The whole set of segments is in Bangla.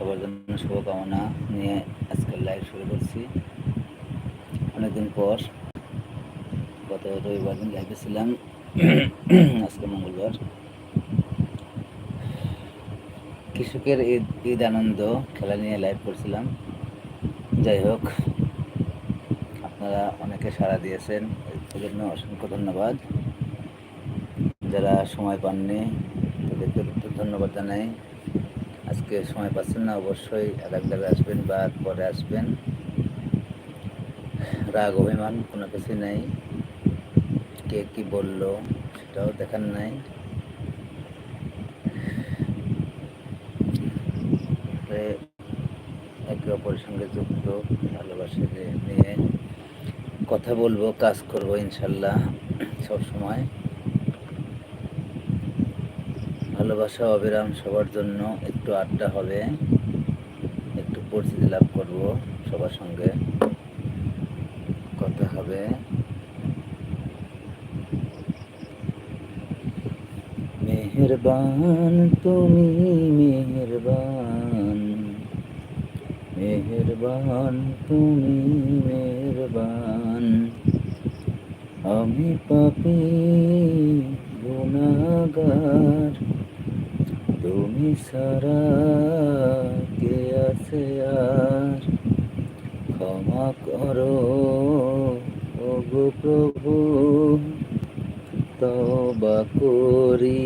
সবার জন্য শুভকামনা নিয়ে আজকের লাইভ শুরু করছি। অনেকদিন পর গত রবিবার দিন লাইভে ছিলাম। আজকে মঙ্গলবার। কৃষকের ঈদ ঈদ আনন্দ খেলা নিয়ে লাইভ করছিলাম। যাই হোক, আপনারা অনেকে সাড়া দিয়েছেন জন্য অসংখ্য ধন্যবাদ। যারা সময় পাননি, তাদেরকে ধন্যবাদ জানাই। আজকে সময় পাচ্ছেন না, অবশ্যই জায়গায় আসবেন বা পরে আসবেন। রাগ, অভিমান কোনো কিছু নেই। কে কি বলল সেটাও দেখার নাই। একে অপরের সঙ্গে যুক্ত, ভালোবাসা নিয়ে কথা বলব, কাজ করব ইনশাল্লাহ সব সময় ভালোবাসা, অবিরাম সবার জন্য একটু আড্ডা হবে। একটু পরিচিতি লাভ করব সবার সঙ্গে। কথা হবে। মেহেরবান, তুমি মেহেরবান। মেহেরবান, তুমি মেহেরবান। আমি পাপি, গুনাগার। তুমি সারা কে আছে আর? ক্ষমা করো, ওগো প্রভু তবা করি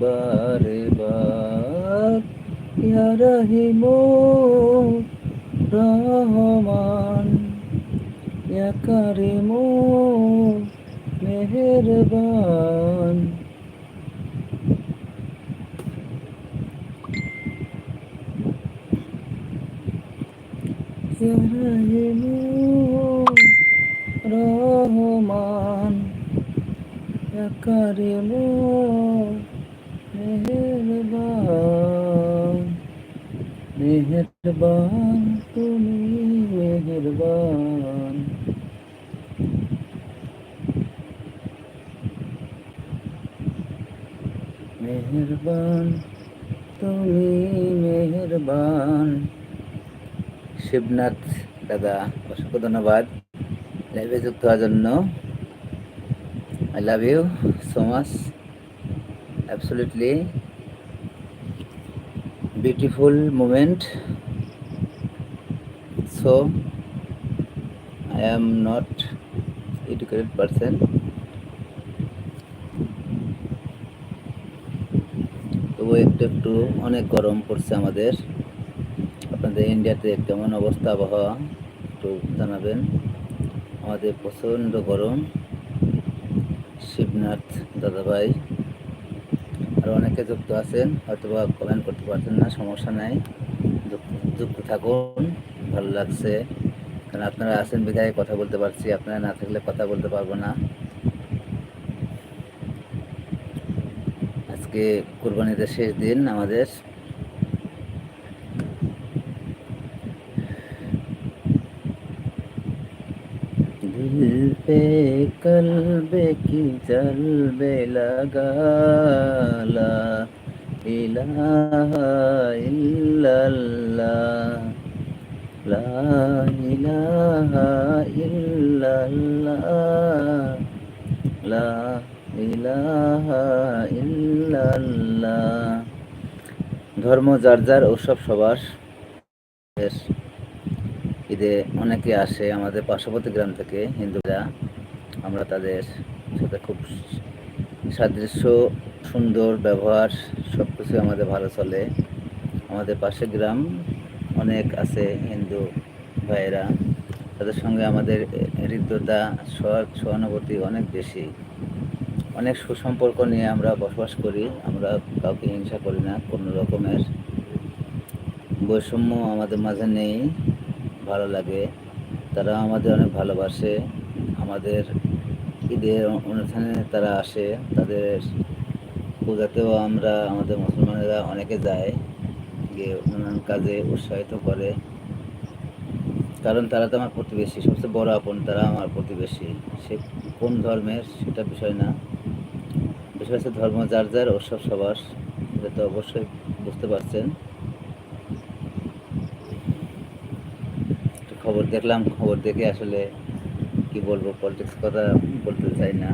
বারে বার। ইয়া রহিমো রহমান, ইয়া কারিমো মেহেরবান। রহমান কারিমো মেহেরবান মেহেরবান তুমি মেহেরবান। মেহেরবান তুমি মেহেরবান। শিবনাথ দাদা, অসংখ্য ধন্যবাদ। লাইভে যুক্ত হওয়ার জন্য। I love you so much absolutely beautiful moment. So I am not educated person. তবু একটু একটু অনেক গরম পড়ছে আমাদের। আপনাদের ইন্ডিয়াতে কেমন অবস্থা আবহাওয়া একটু জানাবেন। আমাদের প্রচণ্ড গরম, শিবনাথ দাদাভাই আর অনেকে যুক্ত আছেন হয়তো বা কমেন্ট করতে পারছেন না, সমস্যা নাই। যুক্ত থাকুন, ভালো লাগছে। কারণ আপনারা আছেন বিধায় কথা বলতে পারছি, আপনারা না থাকলে কথা বলতে পারব না। আজকে কোরবানিতে শেষ দিন আমাদের। दिल पे कल्बे की जलबे लगा ला इलाहा इल्लल्लाह ला इलाहा इल्लल्लाह ला ইলাহা ইল্লাল্লাহ ধর্ম যার যার উৎসব সবার ঈদে অনেকে আসে আমাদের পার্শ্ববর্তী গ্রাম থেকে, হিন্দুরা। আমরা তাদের সাথে খুব সাদৃশ্য, সুন্দর ব্যবহার সব কিছু আমাদের ভালো চলে। আমাদের পাশে গ্রাম অনেক আছে হিন্দু ভাইয়েরা। তাদের সঙ্গে আমাদের হৃদ্যতা সহানুভূতি অনেক বেশি। অনেক সুসম্পর্ক নিয়ে আমরা বসবাস করি, আমরা কাউকে হিংসা করি না, কোনো রকমের। বৈষম্য আমাদের মাঝে নেই। ভালো লাগে। তারা আমাদের অনেক ভালোবাসে। আমাদের ঈদের অনুষ্ঠানে তারা আসে। তাদের পূজাতেও আমরা, আমাদের মুসলমানেরা অনেকে যায়। গিয়ে নানান কাজে উৎসাহিত করে। কারণ তারা তো আমার প্রতিবেশী। সবচেয়ে বড় আপন তারা আমার প্রতিবেশী। সে কোন ধর্মের সেটা বিষয় না। বিষয় হচ্ছে ধর্ম যার যার, ওসব সবার। এটা তো অবশ্যই বুঝতে পারছেন। খবর দেখলাম, খবর দেখে আসলে কি বলব পলিটিক্স কথা বলতে চাই না।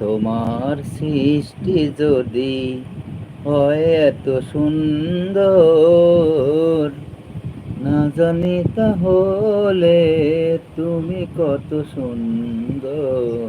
তোমার সৃষ্টি যদি হয় এত সুন্দর, না জানি তাহলে তুমি কত সুন্দর।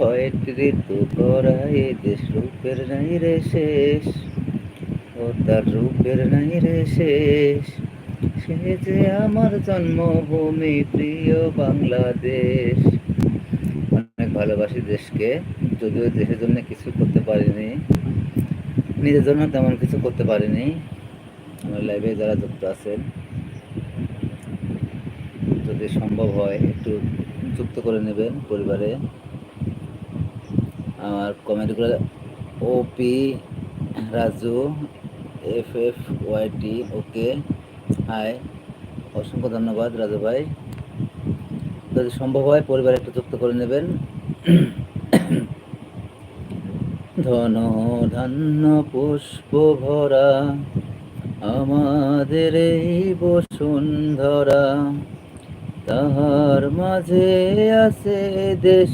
ছয়টি ঋতু করাই দেশ রূপের নাই রে শেষ। ও তার রূপের নাই রে শেষ। সে যে আমার জন্মভূমি, প্রিয় বাংলাদেশ। অনেক ভালোবাসি দেশকে, যদিও দেশের জন্য কিছু করতে পারিনি। নিজের জন্য তেমন কিছু করতে পারিনি। আমার লাইভে যারা যুক্ত আছেন, যদি সম্ভব হয়, একটু যুক্ত করে নেবেন পরিবারে। আমার কমেন্টগুলো OP Raju F F YT okay hi অসংখ্য ধন্যবাদ রাজু ভাই। যদি সম্ভব হয় পরিবার একটু যুক্ত করে নেবেন। ধন ধান্য পুষ্প ভরা, আমাদের এই বসুন্ধরা। তাহার মাঝে আছে দেশ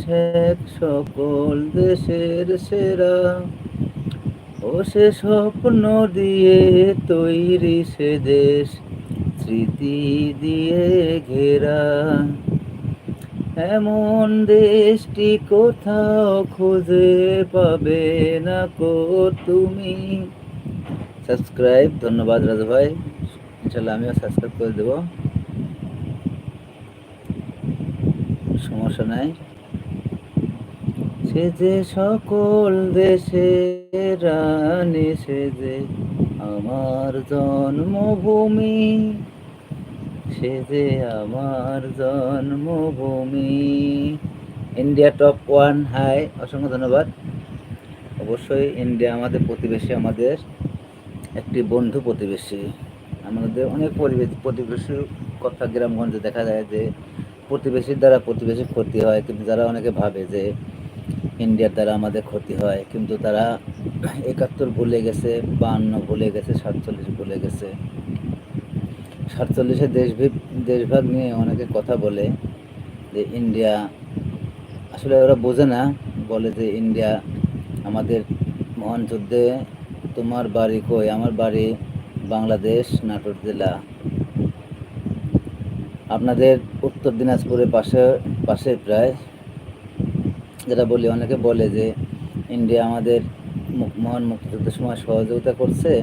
এক, সকল দেশের সেরা। ও সে স্বপ্ন দিয়ে তৈরি সে দেশ, স্মৃতি দিয়ে ঘেরা। এমন দেশটি কোথাও খুঁজে পাবে না কো তুমি? সাবস্ক্রাইব, ধন্যবাদ রাজু ভাই। ইনশাল্লাহ আমিও সাবস্ক্রাইব করে দেবো। সমস্যা নাই সে যে সকল দেশে রানী, সে যে আমার জন্মভূমি, সে যে আমার জন্মভূমি। ইন্ডিয়া টপ ওয়ান, হাই, অসংখ্য ধন্যবাদ। অবশ্যই ইন্ডিয়া আমাদের প্রতিবেশী, আমাদের একটি বন্ধু প্রতিবেশী। আমাদের অনেক পরিবেশ, প্রতিবেশী কথা গ্রামগঞ্জে দেখা যায় যে প্রতিবেশীর দ্বারা প্রতিবেশীর ক্ষতি হয়, কিন্তু যারা অনেকে ভাবে যে ইন্ডিয়ার দ্বারা আমাদের ক্ষতি হয়, কিন্তু তারা একাত্তর ভুলে গেছে, বান্ন ভুলে গেছে, সাতচল্লিশ ভুলে গেছে। সাতচল্লিশে দেশ দেশভাগ নিয়ে অনেকে কথা বলে যে ইন্ডিয়া, আসলে ওরা বোঝে না, বলে যে ইন্ডিয়া আমাদের মহান যুদ্ধে তোমার বাড়ি কই? আমার বাড়ি বাংলাদেশ, নাটোর জেলা। আপনাদের উত্তর দিনাজপুরের পাশে পাশে প্রায়। যেটা বলি, অনেকে বলে যে ইন্ডিয়া আমাদের মহান মুক্তিযুদ্ধের সময় সহযোগিতা করছে,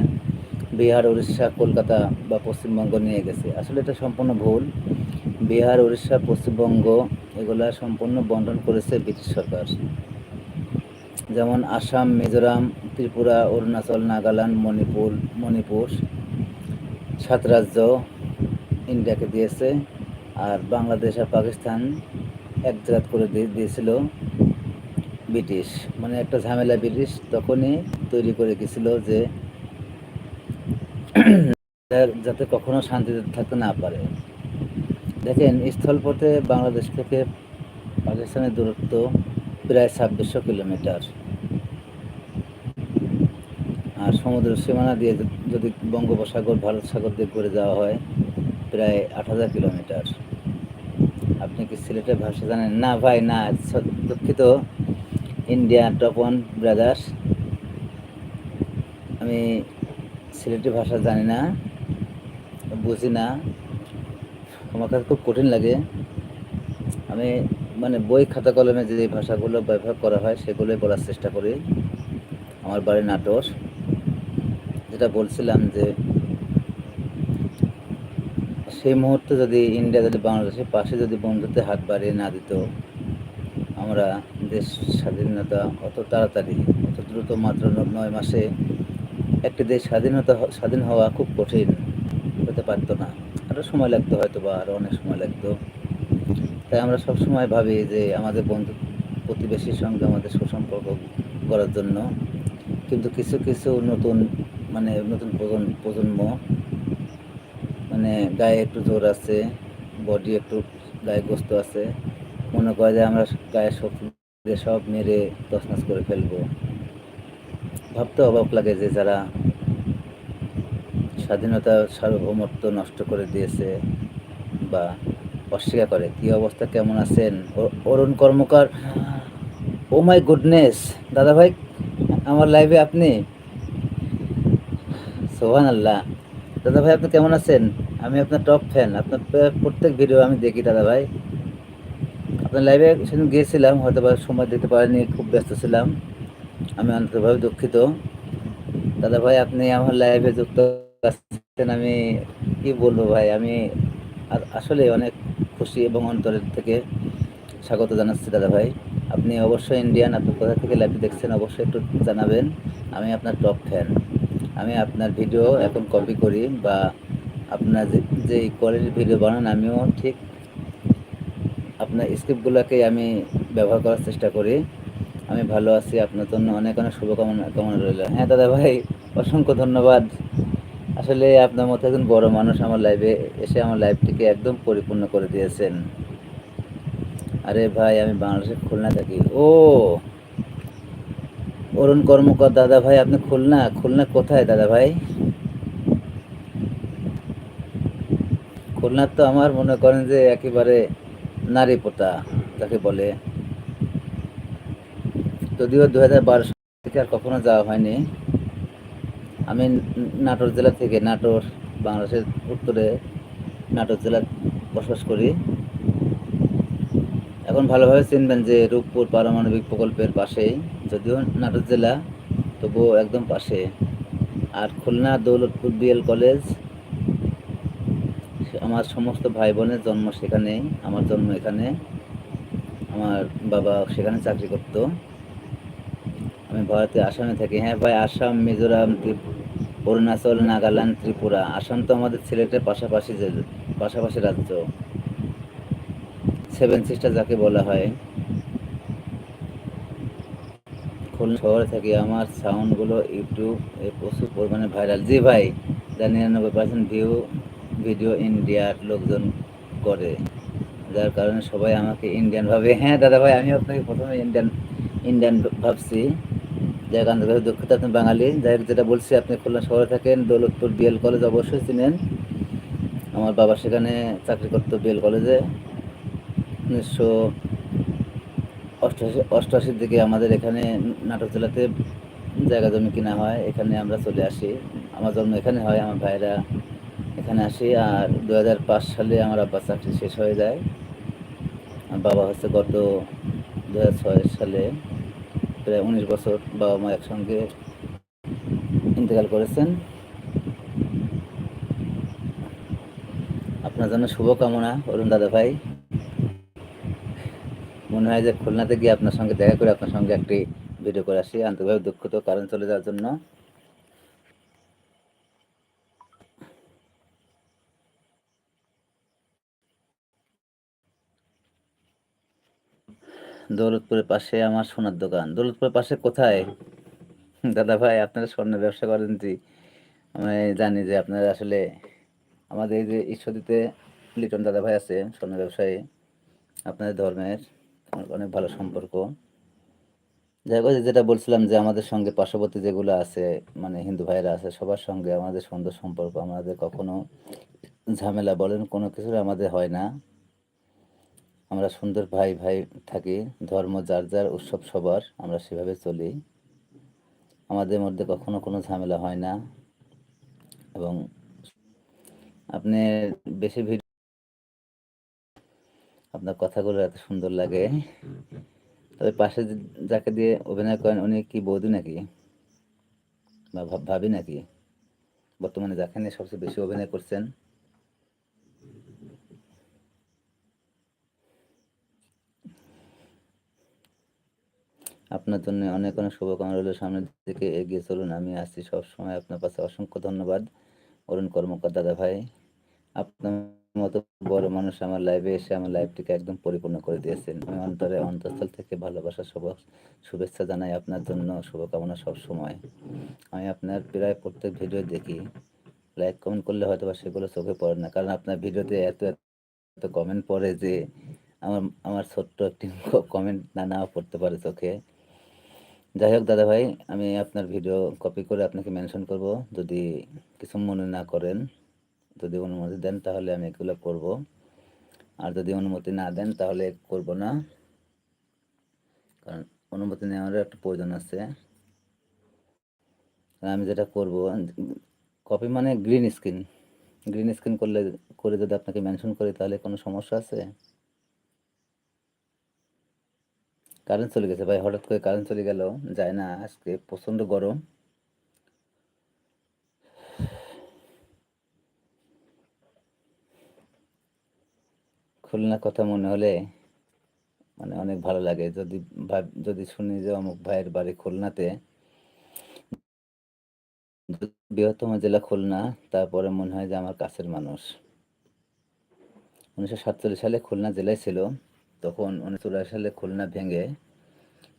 বিহার, উড়িষ্যা, কলকাতা বা পশ্চিমবঙ্গ নিয়ে গেছে। আসলে এটা সম্পূর্ণ ভুল। বিহার, উড়িষ্যা, পশ্চিমবঙ্গ এগুলা সম্পূর্ণ বন্টন করেছে ব্রিটিশ সরকার। যেমন আসাম, মিজোরাম, ত্রিপুরা, অরুণাচল, নাগাল্যান্ড, মণিপুর মণিপুর, সাত রাজ্য ইন্ডিয়াকে দিয়েছে। আর বাংলাদেশ আর পাকিস্তান এক জাত করে দিয়েছিল ব্রিটিশ। মানে একটা ঝামেলা ব্রিটিশ তখনই তৈরি করে গেছিল যে যাতে কখনো শান্তিতে থাকতে না পারে। দেখেন স্থলপথে বাংলাদেশ থেকে পাকিস্তানের দূরত্ব প্রায় ছাব্বিশশো কিলোমিটার। আর সমুদ্র সীমানা দিয়ে যদি বঙ্গোপসাগর, ভারত সাগর দিয়ে ঘুরে যাওয়া হয়, প্রায় আট হাজার কিলোমিটার। আপনি কি সিলেটের ভাষা জানেন? না ভাই, না। দুঃখিত ইন্ডিয়া টপ ওয়ান ব্রাদার্স আমি সিলেটি ভাষা জানি না, বুঝি না। আমার কাছে খুব কঠিন লাগে। আমি মানে বই খাতা কলমে যে ভাষাগুলো ব্যবহার করা হয়, সেগুলোই বলার চেষ্টা করি। আমার বাড়ি নাটোর। যেটা বলছিলাম যে সেই মুহূর্তে যদি ইন্ডিয়া যদি বাংলাদেশের পাশে যদি বন্ধুত্বে হাত বাড়িয়ে না দিত, আমরা দেশ স্বাধীনতা অত তাড়াতাড়ি, অত দ্রুত মাত্র নয় মাসে একটি দেশ স্বাধীনতা স্বাধীন হওয়া খুব কঠিন হতে পারতো না। আরও সময় লাগতো হয়তো বা আরও অনেক সময় লাগতো। তাই আমরা সব সময় ভাবি যে আমাদের বন্ধু প্রতিবেশীর সঙ্গে আমাদের সুসম্পর্ক করার জন্য। কিন্তু কিছু কিছু নতুন মানে নতুন প্রজন্ম মানে গায়ে একটু জোর আছে বডি একটু গায়ে গোস্ত আছে। মনে করে যে আমরা গায়ে শক্তি সব মেরে তছনছ করে ফেলব। ভাবতে অবাক লাগে যে যারা স্বাধীনতা সার্বভৌমত্ব নষ্ট করে দিয়েছে বা অস্বীকার করে, কি অবস্থা, কেমন আছেন? Arun Karmakar oh my goodness দাদা ভাই আমার লাইভে আপনি? সোহান আল্লাহ দাদা ভাই, আপনি কেমন আছেন? আমি আপনার টপ ফ্যান আপনার প্রত্যেক ভিডিও আমি দেখি দাদা ভাই। আপনার লাইভে সেদিন গিয়েছিলাম, হয়তো বা সময় দিতে পারিনি, খুব ব্যস্ত ছিলাম। আমি আন্তরিকভাবে দুঃখিত। দাদা ভাই, আপনি আমার লাইভে যুক্ত আছেন, আমি কি বলব ভাই, আমি আসলে অনেক খুশি এবং অন্তরের থেকে স্বাগত জানাচ্ছি দাদা ভাই। আপনি অবশ্যই ইন্ডিয়ান আপনি কোথা থেকে লাইভ দেখছেন, অবশ্যই একটু জানাবেন। আমি আপনার টপ ফ্যান আমি আপনার ভিডিও এখন কপি করি বা আপনার যে কোয়ালিটির ভিডিও বানান, আমিও ঠিক আপনার স্ক্রিপ্টগুলোকেই আমি ব্যবহার করার চেষ্টা করি। আমি ভালো আছি, আপনার জন্য অনেক অনেক শুভকামনা, কামনা রইল। হ্যাঁ দাদা ভাই, অসংখ্য ধন্যবাদ। আসলে আপনার মতো একজন বড় মানুষ আমার লাইভে এসে আমার লাইভটিকে একদম পরিপূর্ণ করে দিয়েছেন। আরে ভাই, আমি বাংলাদেশের খুলনা থাকি। ও! অরুণ কর্মকর, দাদা ভাই আপনি খুলনা খুলনা কোথায় দাদা ভাই? খুলনার তো আমার মনে করেন যে একেবারে নারী পোতা যাকে বলে। যদিও দু হাজার বারো থেকে আর কখনো যাওয়া হয়নি। আমি নাটোর জেলা থেকে নাটোর, বাংলাদেশের উত্তরে নাটোর জেলায় বসবাস করি। এখন ভালোভাবে চিনবেন যে রূপপুর পারমাণবিক প্রকল্পের পাশেই। যদিও নাটোর জেলা, তবুও একদম পাশে। আর খুলনা দৌলতপুর বিএল কলেজ, আমার সমস্ত ভাই বোনের জন্ম সেখানেই, আমার জন্ম এখানে। আমার বাবা সেখানে চাকরি করতো। আমি ভারতে আসামে থাকি। হ্যাঁ ভাই, আসাম, মিজোরাম অরুণাচল, নাগাল্যান্ড, ত্রিপুরা। আসাম তো আমাদের সিলেটের পাশাপাশি পাশাপাশি রাজ্য। সেভেন সিস্টার যাকে বলা হয়। খুলনা শহরে থাকি, আমার সাউন্ডগুলো ইউটিউব এ প্রচুর পরিমাণে ভাইরাল জি ভাই যা নিরানব্বই পার্সেন্ট ভিউ ভিডিও ইন্ডিয়ার লোকজন করে, যার কারণে সবাই আমাকে ইন্ডিয়ান ভাবে হ্যাঁ দাদা ভাই আমি আপনাকে প্রথমে ইন্ডিয়ান ইন্ডিয়ান ভাবছি। যাই কারণ দুঃখিত, আপনি বাঙালি। যাই যেটা বলছি, আপনি খুলনা শহরে থাকেন, দৌলতপুর বিএল কলেজ অবশ্যই চিনেন। আমার বাবা সেখানে চাকরি করতো বিএল কলেজে উনিশশো অষ্টআশি অষ্টআশির দিকে আমাদের এখানে নাটক জেলাতে জায়গা জমি কিনা হয়, এখানে আমরা চলে আসি। আমার জন্ম এখানে হয়, আমার ভাইরা এখানে আসি। আর দু হাজার পাঁচ সালে আমার আব্বা চাকরি শেষ হয়ে যায়। আমার বাবা হচ্ছে গত দুহাজার ছয় সালে প্রায় উনিশ বছর বাবা মা একসঙ্গে ইন্তেকাল করেছেন। আপনার জন্য শুভকামনা, অরুণ দাদা ভাই মনে হয় যে খুলনাতে গিয়ে আপনার সঙ্গে দেখা করে আপনার সঙ্গে একটি ভিডিও করে আসি। আন্তরিকভাবে দুঃখিত, কারণ চলে যাওয়ার জন্য। দৌলতপুরের পাশে আমার সোনার দোকান। দৌলতপুরের পাশে কোথায়? দাদা ভাই, আপনারা স্বর্ণের ব্যবসা করেন জি। আমি জানি যে আপনারা আসলে আমাদের এই যে ঈশ্বরদীতে লিটন দাদা ভাই আছে স্বর্ণ ব্যবসায়ী। আপনাদের ধর্মের। অনেক ভালো সম্পর্ক। যাই হোক যেটা বলছিলাম যে আমাদের সঙ্গে পার্শ্ববর্তী যেগুলো আছে মানে হিন্দু ভাইরা আছে, সবার সঙ্গে আমাদের সুন্দর সম্পর্ক, আমাদের কখনো ঝামেলা বলেন কোনো কিছুর আমাদের হয় না। আমরা সুন্দর ভাই ভাই থাকি, ধর্ম যার যার, উৎসব সবার, আমরা সেভাবে চলি। আমাদের মধ্যে কখনো কোনো ঝামেলা হয় না। এবং আপনি বেশি ভিডিও আপনার কথাগুলো এত সুন্দর লাগে। তবে পাশে যাকে দিয়ে অভিনয় করেন উনি কি বৌদি নাকি? বা ভাব- নাকি? বর্তমানে যাকে নিয়ে সবচেয়ে বেশি অভিনয় করছেন। আপনার জন্য অনেক অনেক শুভকামনা রইল। সামনের দিকে এগিয়ে চলুন। আমি আসছি সবসময় আপনার পাশে অসংখ্য ধন্যবাদ। অরুণ কর্মকার দাদা ভাই আপনার মতো বড় মানুষ আমার লাইভে এসে আমার লাইভটিকে একদম পরিপূর্ণ করে দিয়েছেন। আমি অন্তরে অন্তঃস্থল থেকে ভালোবাসা, শুভ, শুভেচ্ছা জানাই আপনার জন্য। শুভকামনা সব সময়। আমি আপনার প্রায় প্রত্যেক ভিডিও দেখি। লাইক কমেন্ট করলে হয়তো বা সেগুলো চোখে পড়ে না। কারণ আপনার ভিডিওতে এত এত কমেন্ট পড়ে যে আমার আমার ছোট্ট একটি কমেন্ট না নাও পড়তে পারে চোখে। যাই হোক দাদা ভাই আমি আপনার ভিডিও কপি করে আপনাকে মেনশন করব। যদি কিছু মনে না করেন যদি অনুমতি দেন, তাহলে আমি এগুলো করব। আর যদি অনুমতি না দেন, তাহলে করব না। কারণ অনুমতি নেওয়ারও একটা প্রয়োজন আছে। আমি যেটা করব, কপি মানে গ্রিন স্ক্রিন। গ্রিন স্ক্রিন করলে, করে যদি আপনাকে মেনশন করি, তাহলে কোনো সমস্যা আছে? কারেন্ট চলে গেছে ভাই, হঠাৎ করে কারেন্ট চলে গেল, যায় না, আজকে প্রচণ্ড গরম। খুলনা কথা মনে হলে মানে অনেক ভালো লাগে। যদি যদি শুনি যে অমুক ভাইয়ের বাড়ি খুলনাতে, বৃহত্তম জেলা খুলনা, তারপরে মনে হয় যে আমার কাছের মানুষ। উনিশশো সাতচল্লিশ সালে খুলনা জেলায় ছিল, তখন উনিশশো সালে খুলনা ভেঙে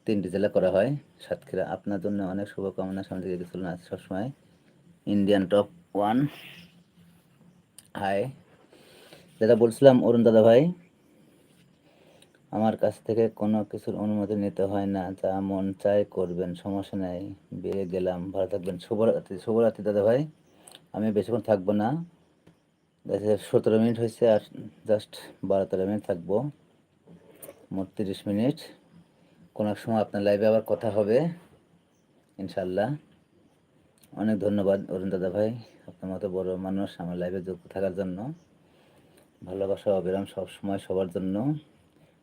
তিনটি জেলা করা হয়। সাতক্ষীরা, আপনার জন্য অনেক শুভকামনা সামনে দিকে গেছিল না সবসময়। Indian top one, hi. যেটা বলছিলাম, অরুণ দাদা ভাই, আমার কাছ থেকে কোনো কিছুর অনুমতি নিতে হয় না, যা মন চাই করবেন, সমস্যা নেই, বেড়ে গেলাম, ভালো থাকবেন। শুভরাত্রি শুভরাত্রি দাদা ভাই, আমি বেশিক্ষণ থাকব না। সতেরো মিনিট হয়েছে, আর জাস্ট বারো তেরো মিনিট থাকব, মোট তিরিশ মিনিট। কোনো এক সময় আপনার লাইভে আবার কথা হবে ইনশাল্লাহ অনেক ধন্যবাদ অরুণ দাদা ভাই, আপনার মতো বড় মানুষ আমার লাইভে যুক্ত থাকার জন্য। ভালোবাসা অবিরাম সব সময় সবার জন্য।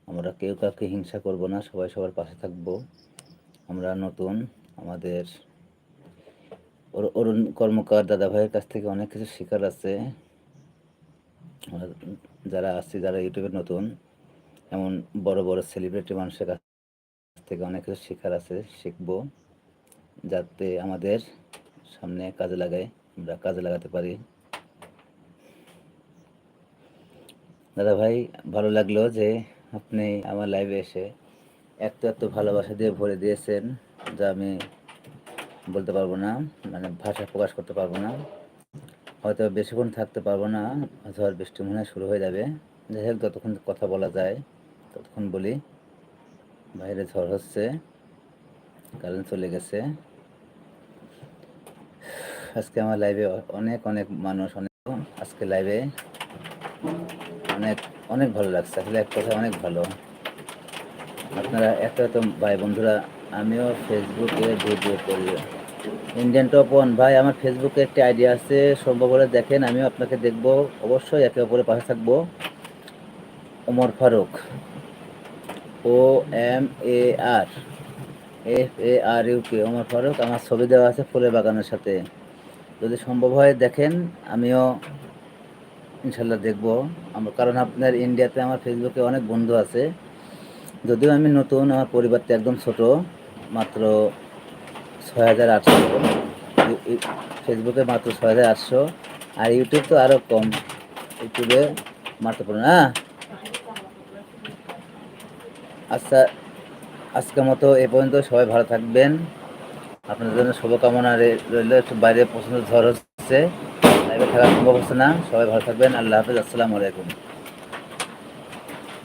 আমরা কেউ কাউকে হিংসা করব না, সবাই সবার পাশে থাকব। আমরা নতুন, আমাদের অরুণ কর্মকার দাদা ভাইয়ের কাছ থেকে অনেক কিছু শেখার আছে। যারা আসছি যারা ইউটিউবে নতুন, এমন বড় বড় সেলিব্রিটি মানুষের কাছ থেকে অনেক কিছু শেখার আছে, শিখব যাতে আমাদের সামনে কাজে লাগাই আমরা কাজে লাগাতে পারি। দাদা ভাই, ভালো লাগল যে আপনি আমার লাইভে এসে এত এত ভালোবাসা দিয়ে ভরে দিয়েছেন, যা আমি বলতে পারব না মানে ভাষা প্রকাশ করতে পারব না। হয়তো বেশিক্ষণ থাকতে পারব না ঝড় বৃষ্টি মনে শুরু হয়ে যাবে। যাই হোক, যতক্ষণ কথা বলা যায়, ততক্ষণ বলি। বাইরে ঝড় হচ্ছে কারেন্ট চলে গেছে। আজকে আমার লাইভে অনেক অনেক মানুষ, অনেক আজকে লাইভে অনেক অনেক ভালো লাগছে। আসলে এক কথা অনেক ভালো। আপনারা এত এত ভাই বন্ধুরা, আমিও ফেসবুকে ভিডিও করি। ইন্ডিয়ান টপ ওয়ান ভাই, আমার ফেসবুকে একটি আইডিয়া আছে। সম্ভব হলে দেখেন, আমিও আপনাকে দেখব। অবশ্যই একে অপরের পাশে থাকব। Omar Faruk. O M A R F A R U K Omar Faruk, আমার ছবি দেওয়া আছে ফুলের বাগানের সাথে। যদি সম্ভব হয়, দেখেন, আমিও ইনশাল্লাহ দেখব। আমার কারণ আপনার ইন্ডিয়াতে আমার ফেসবুকে অনেক বন্ধু আছে। যদিও আমি নতুন, আমার পরিবারটা একদম ছোট, মাত্র ছয় হাজার আটশো ফেসবুকে মাত্র ছয় হাজার আটশো। আর ইউটিউব তো আরও কম। ইউটিউবে মাত্র পড়ো না আচ্ছা আজকের মতো এ পর্যন্ত সবাই ভালো থাকবেন। আপনাদের জন্য শুভকামনা রইল। একটু বাইরে পছন্দ ঝড় হচ্ছে। থাকা সম্ভব হচ্ছে না সবাই ভালো থাকবেন। আল্লাহ হাফিজ। আসসালামু আলাইকুম।